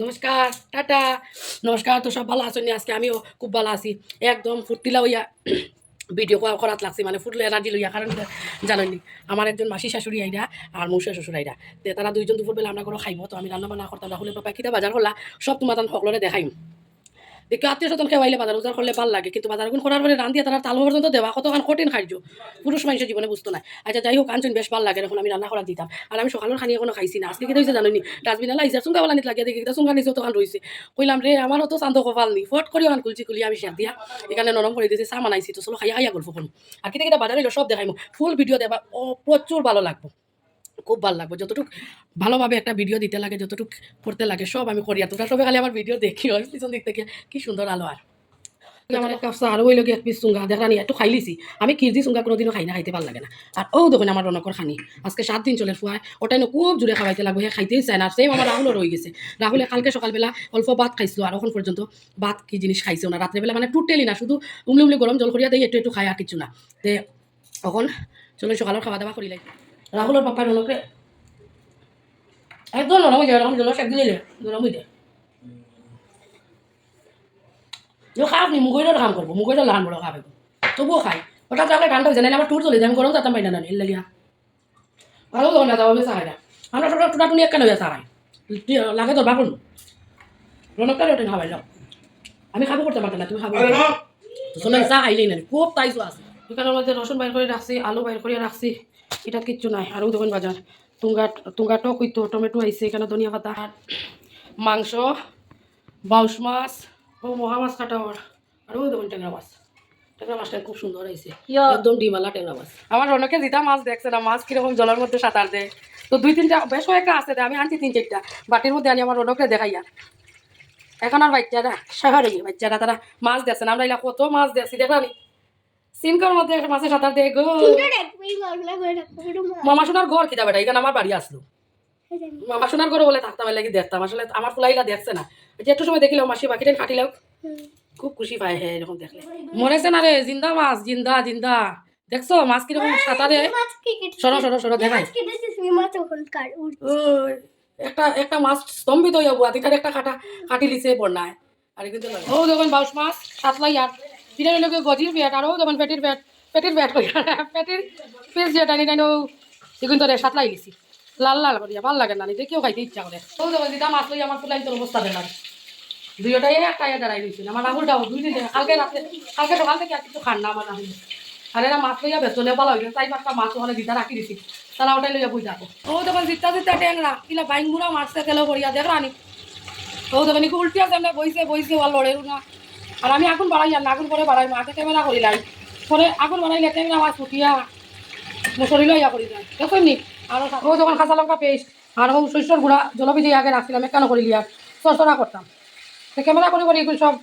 নমস্কার, টাটা। নমস্কার, তো সব ভালো আছেন আজকে আমিও খুব ভালো আছি। একদম ফুর্তিলা হইয়া ভিডিও করাত লাগছে মানে ফুটলে এনার্জি লইয়া, কারণ জানেনি আমার একজন মাসি শাশুড়ি আইরা আর মৌসা শ্বশুর আইরা। তারা দুইজন দুপুরবেলা আমরা করে খাইব, তো আমি রান্না বান্না করতাম রাহুলে পাপা কিতা বাজার হলা, সব তোমার সকলরে দেখাইম। দেখি আত্মীয় স্বজন খেয়ে বাজার উজার করলে ভালো লাগে, কিন্তু বাজার করার পরে রান্ধিয়া তারা তালু পর্যন্ত দেওয়া কতক্ষণ কঠিন খাইছো? পুরুষ মানুষের জীবনে বুঝতো না। আচ্ছা যাই হোক, আনছেন, বেশ ভালো লাগে এখন আমি রান্না করা দিতাম। আর আমি সকালের খানি এখনও খাইছি না, আজকে কি হয়েছে জানি ডাস্টবিনে লাইছে চুঙ্গা বলা নিত লাগে দেখি চুঙ্গা নিচে তখন রয়েছে কইলাম, রে আমারও তো চান্দ কপাল নি ফট করে ওখান কুলচি কুলি আমি শেয়ার দিয়া। এখানে নরম করে দিয়েছি চা মানাইছি তো চলো খাইয়া খাইয়া গল্প করুন আর কিতা কিতা বাজারে সব দেখাইমো। ফুল ভিডিও দেবা ও প্রচুর ভালো লাগবো। খুব ভালো লাগবে। যতটুকু ভালোভাবে একটা ভিডিও দিতে লাগে, যতটুকু করতে লাগে, সব আমি করি। আর সবাই খালি আমার ভিডিও দেখি, ওই পিছন দিক থেকে কি সুন্দর আলো আর। আমার এক কাপ চা আর ওই লোক এক পিস চুঙ্গা। দেখানি একটু খাইলিছি আমি কিরজি চুঙ্গা কোনোদিনও খাই না, খাইতে ভালো লাগে না। আর ও দেখুন আমার রনকর খানি, আজকে সাত দিন চলে ফুয়ায় ওটাই না খুব জোরে খাওয়াইতে লাগবে হে খাইতেই চায় না। আর সেম আমার রাহুলও রয়ে গেছে। রাহুলে কালকে সকালবেলা অল্প ভাত খাইছিল আর এখন পর্যন্ত ভাত কি জিনিস খাইছে না রাত্রেবেলা মানে টোটেলি না, শুধু উমলি উমলি গরম জল করিয়া দেয় একটু একটু খাই আর কিছু না। তে এখন চলো সকালের খাওয়া দাওয়া করিলাই রাহুলের পাপার রনকে একদম নরম হয়ে যায় এরকম জল একদিন এলে নরম হয়ে যায়। খারাপ নি মুগইটার কাম করব মুগইটা লাহান বড় খাবে তবুও খাই ওটা তাহলে ঠান্ডা হয়েছে না আমার টুর চলে যায় আমি গরম যেতাম পাই না এর লাগিয়া ভালো তখন না যাব বেসা খাই না। আমরা টোটা টুটা টুনি একটা নয় খাই লাগে তো বাকুন। রনকটা ওটা খাবাই যাও আমি খাব করতে পারতাম না তুমি খাব শোনা চা খাইলেই না খুব তাইছো আছে? দোকানের মধ্যে রসুন বাইর করে রাখছি আলু বাইর করে রাখছি এটা কিচ্ছু নাই আরও দেখুন বাজার। তুঙ্গা তুঙ্গা টক হইতো টমেটো আইছে এখানে ধনিয়া পাতা। আর মাংস বাউস মাছ ও মহা মাছ কাটা আর ওই দেখুন ট্যাংরা মাছ। ট্যাংরা মাছটা খুব সুন্দর হয়েছে একদম ডিমালা ট্যাংরা মাছ। আমার অনেকে দিতা মাছ দেখছে না মাছ কীরকম জলের মধ্যে সাঁতার দেয়। তো দুই তিনটা বেশ কয়েকটা আছে আমি আনছি তিন চারটা। বাটির মধ্যে আনি আমার রনকে দেখাইয়া। এখন আর বাচ্চারা শহরে বাচ্চারা তারা মাছ দেখছে না। আমরা এলা কত মাছ দেখছি দেখানি সিনকার মধ্যে মাছে সাঁতার দেয় গো। মামা সোনার ঘর কিতা বেটা? এখানে আমার বাড়ি আসলো। মামা সোনার ঘরে বলে থাকতাম লাগি দেখতাম। আসলে আমার ফুলাইলা দেখছে না। যে একটু সময় দেখিলেও মাসি বাকিটা কাটিলেও খুব খুশি পায় হ্যাঁ এরকম দেখলে। না রে? জিন্দা মাছ জিন্দা জিন্দা। দেখছ? মাছ কীরকম সাঁতারে? সরো সরো সরো দেখাই। একটা একটা মাছ স্তম্ভিত হইয়া বুয়া দিটার একটা কাটা কাটি লিছে বন্যায়। আর কিন্তু ও দেখুন বাউস মাছ সাতলাই আর ফিরে লোকে গজির পেট আর ও দেখুন পেটির পেট পেটির পেট করি পেটির পিস যে টানি টানি ও তো লাল লাল করিয়া, ভালো লাগে না নিজে কেউ খাইতে ইচ্ছা করে। ও দেখুন দিদা মাছ লই আমার ফুলাই তোর অবস্থা দেখার দুইটাই একটা ইয়ে দাঁড়াই রয়েছিল আমার রাহুলটাও দুই দিন কালকে রাতে, কালকে সকাল থেকে আর কিছু খান না আমার রাহুল। আর এরা মাছ লইয়া বেচলে ভালো হইলে চাই পাঁচটা মাছ ওখানে দিদা রাখি দিছি। তারা ওটাই লইয়া বুঝ যাব ও তখন জিতা জিতা ট্যাংরা কিলা বাইং মুড়া মারছে, তেলো করিয়া দেখ রানি। ও একটু উল্টিয়া বইছে বইছে ওর লড়ে না আর আমি আগুন বাড়াই আর না আগুন করে বাড়াই মাকে ক্যামেরা করিলাই পরে আগুন বাড়াইলে ট্যাংরা মাছ ফুটিয়া মুসরি লইয়া করি যায়। দেখুন নি আর ও যখন কাঁচা লঙ্কা পেস্ট, আর ও শস্যর গুঁড়া জলবিজি আগে রাখছিলাম কেন করিলি আর? চরচরা করতাম। ক্যামেরা করে, করি সব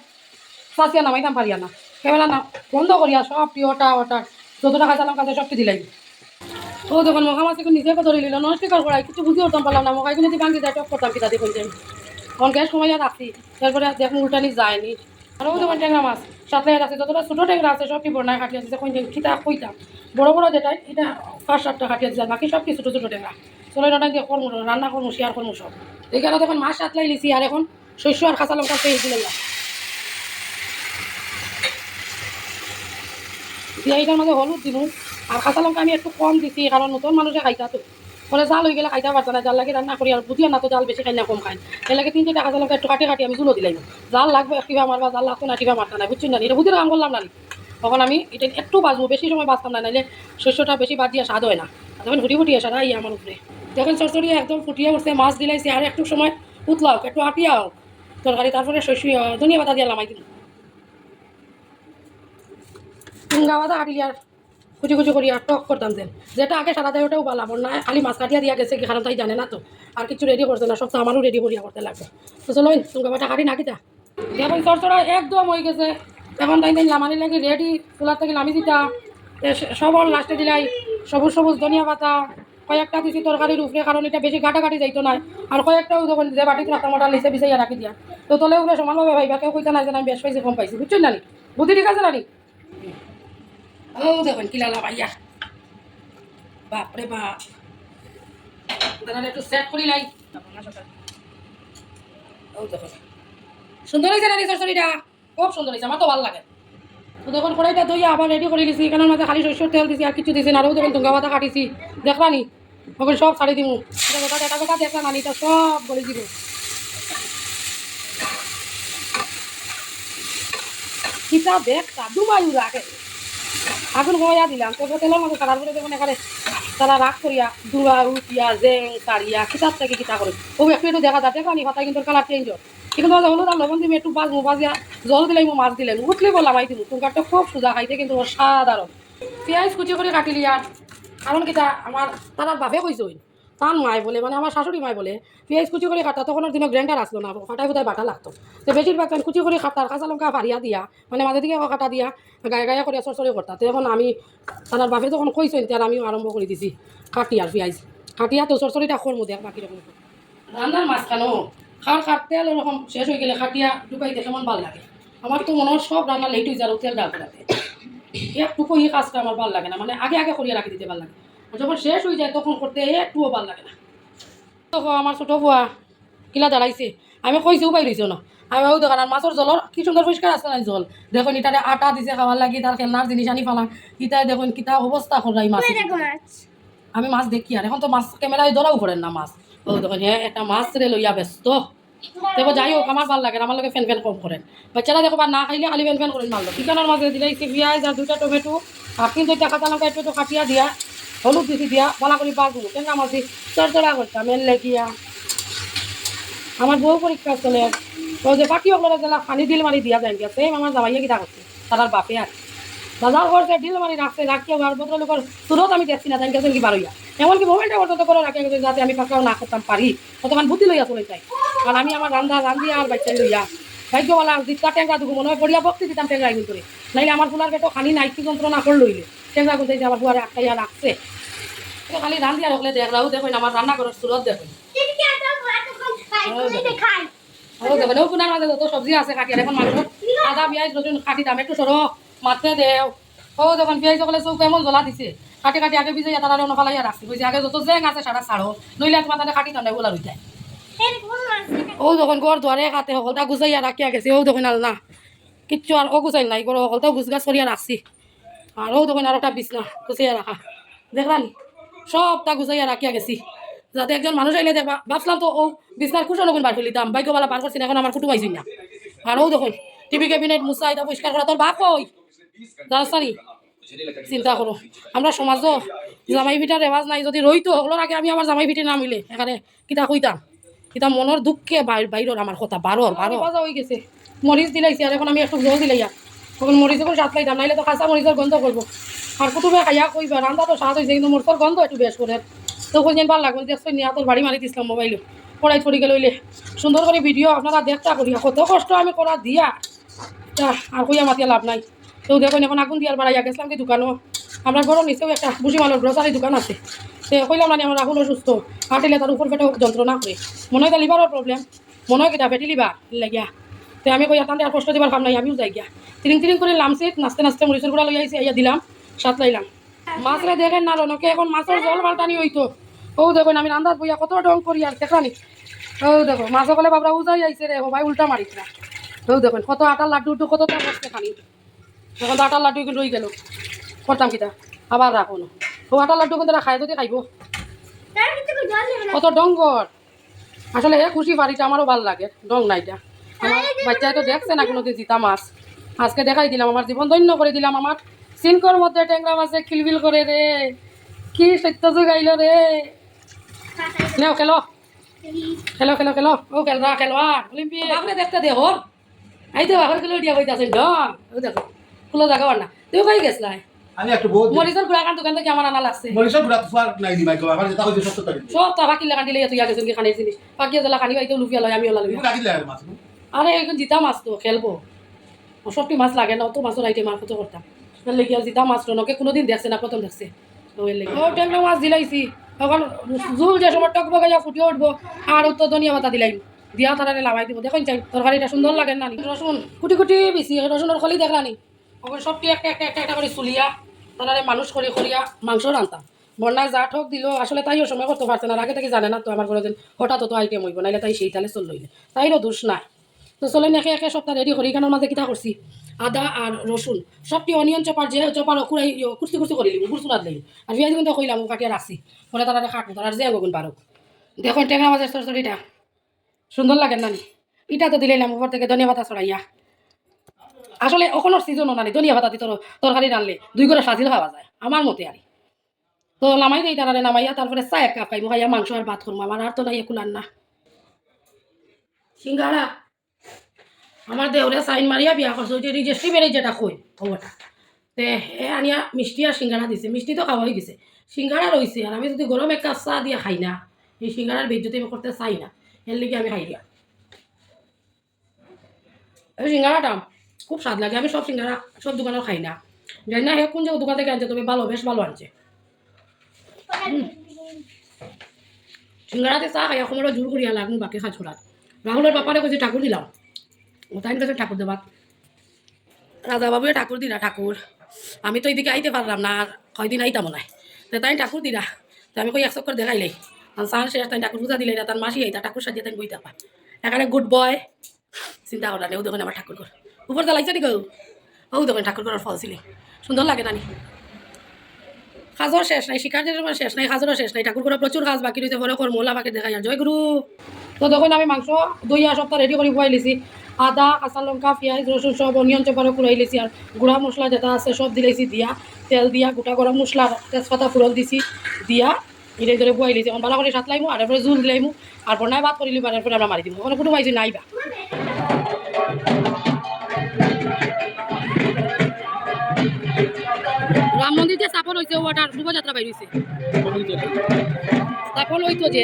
সাঁচিয়া নামাইতাম পারিয়া না। ক্যামেরা না, বন্ধ করিয়া সব ওটা ওটা, যতটা কাঁচা লঙ্কা আছে সবটি দিলাই। ও যখন মখা মাছ এখন নিজে ধরে নিল নমস্কার করাই কিছু বুঝি করতাম পারলাম না মখা এখানে ভাঙি যায়, টপ করতাম কিতা দেখুন যে অন গ্যাস সময় রাখছি তারপরে দেখুন উল্টানি যায়নি আর ও তখন ট্যাংরা মাছ সাথে আছে, যতটা ছোটো ট্যাংরা আছে সবটি বন্যায় কাটিয়ে দিচ্ছে কোন খিতা কইতাম বড় বড় যেটা, এটা পাঁচ সাতটা কাটিয়ে দিচ্ছে বাকি সব কি ছোটো ছোটো ট্যাংরা। চলে ওটা দিয়ে কর্ম, রান্না করব শেয়ার করব সব। এখানে তখন মাছ সাতলাই লিছি আর এখন শস্য আর কাঁচা লঙ্কা পেয়ে দিলাম। দিয়ে এইটার মধ্যে হলুদ দিব আর কাঁচা লঙ্কা আমি একটু কম দিছি, কারণ নতুন মানুষে খাইতা তো। পরে জাল হয়ে গেলে খাইতে পারতো না, জাল লাগে রান্না করি, আর বুঝিয়া না তো জাল বেশি খাই না কম খাই এর লাগে তিন চারটা কাঁচা একটু কাটি কাটি আমি জুলো দিলাম জাল লাগবে, কিবা মারবা, জাল লাগতো না, কিবা মারতা না, বুঝছেন না এটা বুঝিয়ে কাম করলাম না তখন আমি এটা একটু বাজবো, বেশি সময় বাঁচতাম না, নাইলে শস্যটা বেশি বাজিয়া স্বাদ হয় না। তখন ফুটি ফুটি আসা এই আমার উপরে। যখন চরচড়িয়ে একদম ফুটিয়ে উঠছে, মাছ দিলাইছে, আর একটু সময় উতলাও, একটু আটিয়া হোক তরকারি, তারপরে শস্য, ধনিয়া পাতা দিয়ে দিলাম। বাদা আটিলি আর কুচি করি আর টক করতাম যে যেটা আগে সারা দেয় ওটাও বালাম না খালি মাছ কাটিয়া দিয়া গেছে কি কারণ তাই জানে না তো। আর কিছু রেডি করছে না, সব তো আমারও রেডি করিয়া করতে লাগবে। তো চলো টুঙ্গা বাটা কাটি নাকিতা এখন চরচড়া একদম হয়ে গেছে। এখন তাই তাই লামানি লাগে রেডি চুলার থেকে নামি দিতা। সবর লাস্টে দিলাই। সবুজ সবুজ ধনিয়া পাতা, কয়েকটা দিছি তরকারির উপরে, কারণ এটা বেশি গাটাগাটি যাইতো না। আর কয়েকটাও যখন যে বাটিতে রাখতাম, ওটা লিসে বিছাইয়া রাখি দিয়া। তো তলে উপরে সমানভাবে ভাইবা, কেউ কইতা না যে আমি বেশ পাইছি, কম পাইছি, বুঝছেন না নি? বুদ্ধি ঠিক আছে না নি? ও দেখুন কি লালা ভাইয়া বাপরে বাপ দাঁড়ান একটু সেট করি লাই ও দেখো সুন্দর হয়েছে না নি খুব সুন্দর হয়েছে আমার তো ভালো লাগে তো দেখুন কড়াইটা ধুইয়া আবার রেডি করে দিছি এখানের মাঝে খালি সরষের তেল দিছি আর কিছু দিছি না আরও দেখুন তুঙ্গা পাতা কাটিছি দেখবা নি ওখানে সব ছাড়ি দিমু এটা গোটা এটা গোটা দেখলা না নি তা সব বলে দিব কিতা দেখ কাদু মায়ু রাখে আগুন হইয়া দিলাম। তো তেলের মধ্যে তারা বলে দেখুন এখানে তারা রাগ করিয়া দুয়া উঠিয়া জেং কাড়িয়া কিতাব থেকে কিতা করে ও একটু একটু দেখা যাতে কানি হতা কিন্তু কালার চেঞ্জ হয়। কিন্তু মাঝে হলুদ লবণ দিবি, একটু বাজবো, বাজিয়া জল দিলে মাছ দিলেন উঠলে বললাম, আই দিব তোমারটা খুব সুজা খাইতে কিন্তু অসাধারণ। পেঁয়াজ কুচি করে কাটিলি আর কারণ কিতা আমার তারা বাপে কইছে তার মায় বলে মানে আমার শাশুড়ি মায় বলে পেঁয়াজ কুচি করে কাটা তখন ওর দিনে গ্রাইন্ডার আসলো না ফাটাই ফুটাই বাটা লাগতো। তো বেশিরভাগ টাইম কুচি করে কাটার কাঁচা লঙ্কা ফারিয়া দিয়া মানে মাঝে দিকে কাটা দিয়া, গায়ে গায়ে করে সরসরে করতা। তো এখন আমি, তার বাপে যখন কইছেন তার আমিও আরম্ভ করে দিছি কাটি আর পেঁয়াজ। কাটিয়া তো সরসরিটা করব দেখ বাকি রকম। রান্নার মাঝখানো খার খার তেল ওরকম শেষ হয়ে গেলে খাটিয়া ঢুকাইতে কেমন ভালো লাগে। আমার তো মনে হয় সব রান্না লেট হয়ে যায় তেল ডাল করাতে। একটুকু এই কাজটা আমার ভালো লাগে না মানে আগে আগে করিয়া রাখি দিতে ভালো লাগে। আর যখন শেষ হয়ে যায় তখন করতে একটুও ভালো লাগে না। তখন আমার ছোটো বুয়া কিলা দাঁড়াইছে। আমি কইছেও পাই রইছো না। আমি ওই দোকান আর মাছের জলর কি সুন্দর পরিষ্কার আছে না জল? দেখুন ইটারে আটা দিছে খাওয়ার লাগি তার খেলনার জিনিস আনি ফেলাম ইটাই দেখুন কিতা অবস্থা করাই মাছ। আমি মাছ দেখি আর এখন তো মাছ ক্যামেরায় ধরাও করেন না মাছ। ও দেখুন হ্যাঁ একটা মাছ রে লইয়া ব্যস্ত। দেখো যাই হোক আমার ভালো লাগে আমার লোকে ফ্যান ফ্যান কম করেন বাচ্চারা দেখো না খাইলে খালি ফ্যান ফ্যান করেন মারলো চিকেনের মাঝে দিলাইছি পেঁয়াজ আর দুটা টমেটো আর কিন্তু কাঁচা লঙ্কা একটু একটু কাটিয়া দিয়া। হলুদ দিছি দিয়া, বলা করে দেবো। কেন আমার চড়চড়া করতাম এর লেগিয়া আমার বউ পরীক্ষা চলে তো যে বাকি ওগুলো জেলা পানি ডিল মারি দিয়া যায় গিয়া সেম আমার জামাইয়া কিটা করছে, তার বাপে আর। বাজার করছে ডিল মারি রাখছে, রাখিয়া আর ভদ্রলোকের সুরত আমি দেখছি না গেছেন কি বারোইয়া এমনকি মোবাইলটা পর্যন্ত করে রাখিয়া গেছে যাতে আমি পাকাও না করতাম, পারি। ততক্ষণ বুদ্ধি লইয়া চলে যাই। আর আমি আমার রান্ধা রান্ধিয়া আর বাচ্চা লইয়া। ভাগ্যওয়ালা দিতা টেঙ্গা দুগু মনে হয় পড়িয়া বক্তি দিতাম টেঙ্গা কিন্তু নাইলে আমার ফুলার পেটো খানি নাই কি যন্ত্রণা করে লইলে টেঙ্গা গুনতে যে আমার আটকাইয়া রাখছে? খালি রান্ধিয়া রাখলে দেখলাও দেখুন আমার রান্না করার সুরত দেখুন। ও দেখুন ও কুনার মাঝে যত সবজি আছে কাটি আর এখন মানুষ আদা পেঁয়াজ রসুন কাটি দাম একটু সরো মাত্রে দেও। ও দেখুন পেঁয়াজ সকলে চৌক এমন জ্বলা দিছে। কাটি কাটি আগে বিজয় তারা অন্য ফালাইয়া রাখছি। বুঝছি আগে যত আছে সারা ছাড়ো। নইলে তোমার তাদের কাটি তান্ডাই ওলা রই যায় ও যখন ঘর দুয়ারে কাটে সকলটা গুছাইয়া রাখিয়া গেছে। ও দেখুন আর না কিচ্ছু আর ও গুছাই নাই গরো সকলটাও গুছ গাছ করিয়া রাখছি। আর ও দেখুন আর একটা বিছনা গুছাইয়া রাখা। দেখলানি সবটা গুছাইয়া রাখিয়া গেছি। যাতে একজন মানুষ আইলে দেখবা। ভাবছিলাম তো ও বিছনার কুশন ওগুন বার ফেলিতাম। বাইকওয়ালা বার করছি না, এখন আমার কুটু পাইছি না। আর ও দেখুন টিভি ক্যাবিনেট মুসা এটা পরিষ্কার করা। তোর বাপ কই? জানাস নি চিন্তা করো। আমরা সমাজও জামাই ভিটার রেওয়াজ নাই যদি রইতো ওগুলোর আগে আমি আমার জামাই ভিটে না মিলে এখানে কিতা কইতাম? কিতা মনের দুঃখে বাইর বাইরের আমার কথা বারো বাজা হয়ে গেছে মরিচ দিলাইছি আর এখন আমি একটু জল দিলাইয়া। তখন মরিচ এখন সাত লাইতাম নাইলে তো কাঁচা মরিচের গন্ধ করব। আর কুটুবে খাইয়া কইবা রান্দা তো স্বাদ হয়েছে কিন্তু মরচর গন্ধ একটু বেশ করে। তো কোনদিন ভালো লাগবে দেখছ নিয়ে তোর বাড়ি মারি দিছিলাম মোবাইলে। পড়াই ছড়ি গেলে সুন্দর করে ভিডিও আপনারা দেখতা করিয়া, কত কষ্ট আমি করা দিয়া। আর কইয়া মাতিয়া লাভ নাই। তো দেখুন, এখন আগুন দিয়ার বাড়াইয়া গেছিলাম কি দোকানও। আমরা ঘরের নিচেও একটা বুঝি মালের গ্রোসারি দোকান আছে। সে কইলাম মানে আমার রাহুল অসুস্থ হাঁটিলে তার উপর পেটে যন্ত্রণা করে। মনে হয় লিভারের প্রবলেম মনে হয় কিটা ফেটি লিভার লাগিয়া তো আমি কই তান্তে আর কষ্ট দিবার কাম নাই আমিও যাই গিয়া। তিরিং তিরিং করে লামছি নাচতে নাচতে মরিচুর গুঁড়া লই আইছি আইয়া দিলাম সাত লাইলাম। মাছরে দেখেন না রনকে এখন মাছের জল পাল্টানি হইতো। ও দেখুন আমি রান্দাত বইয়া কত ডং করি আর দেখানি ও দেখো মাছ কলে বাবরা উজাই আইছে রে ও ভাই উল্টা মারিস না। ও দেখুন কত আটার লাড্ডু উড্ডু কত দাম বসতে খানি। এখন তো আটার লাড্ডু কিন্তু রই গেল। করতাম কিটা আবার রাখো না। ও আটার লাড্ডু কিন্তু খাই যদি খাইব। কত ডঙ্গর আসলে খুশি বাড়িটা আমারও ভালো লাগে ডং নাইটা। বাচ্চায় তো দেখছে না কোনোদিন জিতা মাছ। আজকে দেখাই দিলাম আমার জীবন ধন্য করে দিলাম আমার। সিনকর মধ্যে ট্যাংরা মাছে খিলবিল করে রে। কি সত্য গাইল রে। নেও খেলো। খেলো খেলো খেলো। ও খেলবা খেলোয়াড় অলিম্পিক। বাপরে দেখতে দে হর এই তো বাপরে খেলো দিয়া কইতাছে ডং ও দেখো খুলো দেখাবার না তুই কই গেছলাই আমি একটু বহুত মরিচর গুড়াকান দোকান থেকে আমার আনা লাগছে। মনীষা ঘুরা তো নাই দি মাইকো আমার যেটা হইছে সত্য তারিখ। সব তো বাকি লাগান দিলে তুই গেছেন কি খানি জিনিস। বাকি জেলা খানি বাইতে লুকিয়া লয় আমি ওলা লই তুমি লাগে মাছ আরে এখন জিতা মাছ তো, খেলব। সবটি মাছ লাগে না অত মাছের আইটেম আর কত করতাম এর লেগে আর জিতা মাছ নকে কোনোদিন দেখছে না প্রথম দেখছে। তো ও মাছ দিলাইছি এখন জুল যে সময় টক বগাইয়া ফুটিয়ে উঠবো আর উত্তর ধনিয়া পাতা দিলাই দিয়া তারা লাভাই দিব। দেখুন চাই তরকারিটা সুন্দর লাগে না রসুন কুটি কুটি বেশি রসুনের খলি দেখলা নি ওখানে সবটি একটা একটা একটা একটা করে চুলিয়া তারা মানুষ করে করিয়া মাংস রান্তাম বন্যায় যা ঠক দিল আসলে তাইও সময় করতে পারছে না আগে থেকে জানে না তো আমার যেন হঠাৎ তো আইটেম হইব নাইলে তাই সেই তালে চল লইলে তাইরও দোষ নাই। তো চলে একে একে সপ্তাহ রেডি করি এখানের মাঝে কিতা করছি আদা আর রসুন সবটি অনিয়ন চপার যে চপার কুড়াই কুর্তি কুর্তি করে লিবি গুড় চুলাত লাগি আর পেঁয়াজ কিন্তু কইলাম কাটিয়ে রাখছি পরে তারা খাটবো তারা যে গুণ পারো দেখুন টেংরা মাছের চরচড়িটা সুন্দর লাগে নানি। ইটা তো দিলাম উপর থেকে ধনিয়া পাতা ছড়াইয়া আসলে ওখানোর সিজনও নানি, ধনিয়া পাতা দিয়ে তর- তরকারি রানলে দুই করে সাজিল খাওয়া যায় আমার মতে আর তো নামাই দেই তারা নামাইয়া তারপরে চা এক কাপ খাইবো খাইয়া মাংস আর ভাত করব আমার আর তো নাই একুলার না সিঙ্গারা আমার দেওরে সাইন মারিয়া বিয়া করছে ওই যে রিজেস্ট্রি বেড়ে যেটা কই খবরটা তে, এ, আনিয়া মিষ্টি আর সিঙ্গারা দিছে মিষ্টি তো খাওয়া হয়ে গেছে সিঙ্গারা রয়েছে আর আমি যদি গরম এক কাপ চা দিয়ে খাই না, এই সিঙ্গারার যদি আমি করতে চাই না এর লিগে আমি খাই দিয়া। এই সিঙ্গারাটা খুব স্বাদ লাগে, আমি সব সিঙ্গারা সব দোকানেও খাই না। জানি না হে কোন যে দোকান থেকে আনছে তবে ভালো বেশ ভালো আনছে। সিঙ্গারাতে চা খাই এখন জোর করিয়া লাগু বাকি খাজ করাত রাহুলের বাপারে কইছে ঠাকুর দিলাম তাই কাছে ঠাকুর দেবাত রাজা বাবুয়ে ঠাকুর দিলা ঠাকুর। আমি তো এদিকে আইতে পারলাম না, আর কয়দিন আইতাম তো তাই ঠাকুর দিলা তো আমি কই এক চক্কর দেখাইলাই সান শেষ তাই ঠাকুর পূজা দিলে না, তার মাসি আইতা, ঠাকুর সাজিয়ে তাই বইতা পা। এখানে গুড বয় চিন্তা করা নেই ও দেখুন আমার ঠাকুর ঘর। উপর জ্বালাইছে নি গো ও দেখুন ঠাকুর ঘরের ফল ছিলে সুন্দর লাগে নানি সাজর শেষ নাই শিকারের শেষ নাই, সাজরও শেষ নাই। ঠাকুর করে প্রচুর কাজ বাকি রয়েছে বড় কর মোলা বাকি দেখাই জয় গুরু। তো তখন আমি মাংস দুই সপ্তাহ রেডি করে খুয়াই লিছি। আদা কাঁচা লঙ্কা পেঁয়াজ রসুন সব অনিয়ন চপারও কুড়াই লিছি আর গুঁড়া মশলা যেটা আছে সব দিলেছি দিয়া। তেল দিয়া গোটা গরম মশলা তেজপাতা ফুরন দিছি দিয়া এটা ধরে বুয়াই লিছি। এখন ভালো করে সাতলাইমু আর এরপরে জুল দিলাইমু। আর বনায় ভাত করিলি আর এরপরে আমরা মারি দিব ওখানে কোনো পাইছি নাইবা রাম মন্দির যে স্থাপন হয়েছে ওটার শোভাযাত্রা বাইর হয়েছে স্থাপন হইতো যে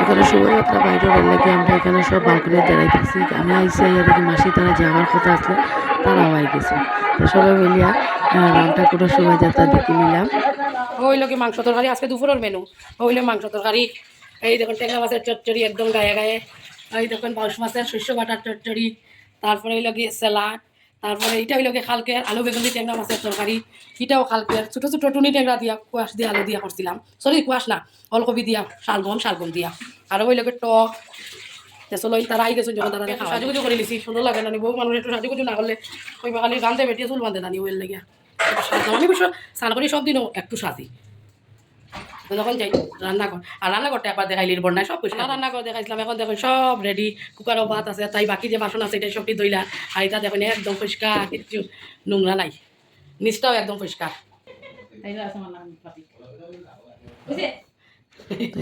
এখানে শোভাযাত্রা বাইরে লাগে আমরা এখানে সব বালকনি দাঁড়াইতেছি আমি আইসি আইয়া দেখি মাসি তারা যাওয়ার কথা আসলে তারাও আই গেছে। তো সবাই মিলিয়া রাম ঠাকুরের শোভাযাত্রা দেখে নিলাম। ওই লোকে মাংস তরকারি, আজকে দুপুরের মেনু ওইলে মাংস তরকারি। এই দেখুন, টেঙ্গা মাছের চটচড়ি একদম গায়ে গায়ে। এই দেখুন বাউশ মাছের শস্য বাটার চটচড়ি তারপরে এই লগে স্যালাড তারপরে এটা ওই লগে খালকে আলু বেগুন টেঙ্গা মাছের তরকারি এটাও খালকে ছোটো ছোটো টুনি টেঙ্গা দিয়া কুয়াশ দিয়ে আলু দিয়া করছিলাম। সরি কুয়াশ না অলকপি দিয়া শালগম শালগম দিয়া। আর ওই লগে টক। চলো তারা আই গেছে যখন তারা সাজুগুজু করে লিছি সুন্দর লাগে নানি বহু মানুষ একটু সাজুগুজু না করলে ওই খালি গানতে বেটিয়ে চুল বাঁধে নানি ওই লেগে আমি বিষয় স্নান করি সব দিনও একটু সাজি। যখন যাই রান্নাঘর আর রান্নাঘরটা একবার দেখাইলির বন্যায় সব কিছু। রান্নাঘর দেখাইছিলাম এখন দেখুন সব রেডি কুকারও ভাত আছে তাই বাকি যে বাসন আছে এটা সবটি দইলা আর এটা দেখুন একদম পরিষ্কার কিচ্ছু নোংরা নাই। নিচটাও একদম পরিষ্কার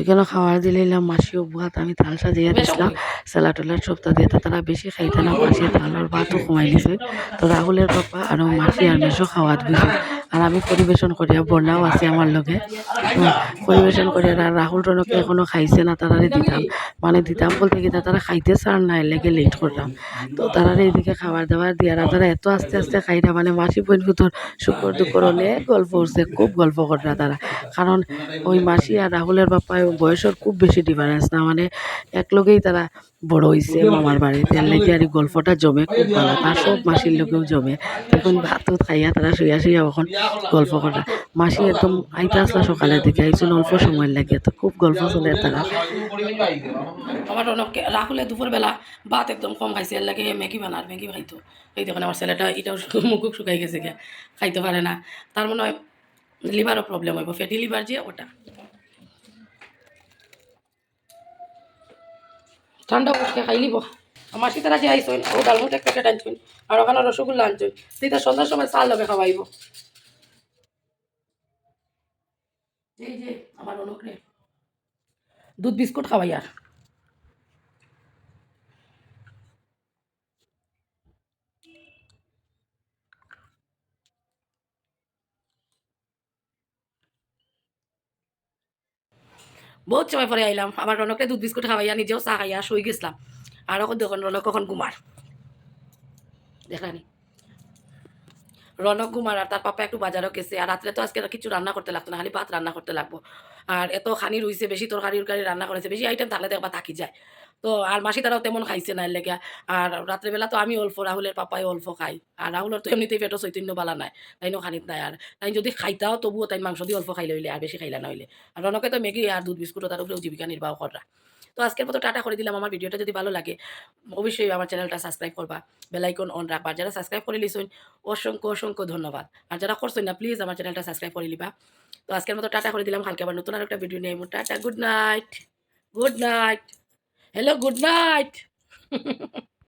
এখানে খাবার দিলাম মাসিও ভাত আমি থাল সাজিয়ে দিছিলাম স্যালাড টেলাড সপ্তাহ দিয়ে তারা বেশি খাইতে না মাসি থালার ভাতও কমাই দিছে। তো রাহুলের পাপা আর মাসি আর মেশো খাওয়াত দিছে আর আমি পরিবেশন করিয়া বন্যাও আছে আমার লগে। পরিবেশন করিয়া আর রাহুল রনকে এখনও খাইছে না, তারারে দিতাম। মানে দিতাম বলতে কি, তারা খাইতে চার না লেগে লেট করলাম। তো তারারে এদিকে খাবার দাবার দিয়া তারা এত আস্তে আস্তে খাই না মানে মাসি বোন ভিতর শুকর দুপুর অনেক গল্প করছে, খুব গল্প করে তারা। কারণ ওই মাসি আর রাহুলের বাপায় বয়সের খুব বেশি ডিফারেন্স না মানে একলগেই তারা বড় হইছে মামার বাড়িতে। এর লেগে আর গল্পটা জমে খুব ভালো। তার সব মাসির লোকেও জমে। তখন ভাত খাইয়া তারা শুইয়া শুইয়া এখন গল্প করা মাসি একদম আইতে আসলা সকালের দিকে আইছিল অল্প সময় লাগে তো খুব গল্প চলে তারা। আমার অনেক রাহুলে দুপুরবেলা ভাত একদম কম খাইছে। এর লাগে ম্যাগি বানার ম্যাগি খাইতো। এই দেখুন আমার ছেলেটা এটাও মুখ শুকাই গেছে গিয়া। খাইতে পারে না। তার মনে হয় লিভারও প্রবলেম হইব। ফ্যাটি লিভার যে ওটা। ঠান্ডা বসকে খাই নিব আমার সীতারা যে আইসইন ও ডালমুট এক প্যাকেট আনছইন, আর ওখানে রসগোল্লা আনছইন। সীতা সন্ধ্যার সময় চাল লগে খাওয়াইব। এই যে, আমার অনুক্রে দুধ বিস্কুট খাওয়াই আর। বহুত সময় পরে আইলাম আমার রনকটা দুধ বিস্কুট খাওয়াইয়া নিজেও চা খাইয়া শুই গেছিলাম। আর এখন দেখুন রনক কখন ঘুমার। দেখলানি রনক ঘুমার আর তার পাপা একটু বাজারও গেছে, আর রাত্রে তো আজকে কিছু রান্না করতে লাগতো না, খালি ভাত রান্না করতে লাগবো। আর এত খানি রুইছে, বেশি তরকারি উরকারি রান্না করেছে, বেশি আইটেম থাকলে দেখবা থাকি যায়। তো আর মাসি তারাও তেমন খাইছে না লেগে। আর রাত্রেবেলা তো আমি অল্প, রাহুলের পাপাই অল্প খাই। আর রাহুলের তো এমনিতেই পেটও চৈতন্য বালা নাই, তাইনো খানিত নাই। আর তাই যদি খাইতাও তবুও তাই মাংস দিয়ে অল্প খাই লইলে আর বেশি খাইলা নইলে আর রনকে তো মেগি আর দুধ বিস্কুট তার উপরেও জীবিকা নির্বাহ করা। তো আজকের মতো টাটা করে দিলাম। আমার ভিডিওটা যদি ভালো লাগে, অবশ্যই আমার চ্যানেলটা সাবস্ক্রাইব করবা বেলাইকন অন রাখবা। যারা সাবস্ক্রাইব করে লিসুন অসংখ্য অসংখ্য ধন্যবাদ। আর যারা করছেন না, প্লিজ আমার চ্যানেলটা সাবস্ক্রাইব করে লিবা তো আজকের মতো টাটা করে দিলাম। কালকে আবার নতুন আর একটা ভিডিও নিয়ে tata, good night. Good night. Hello good night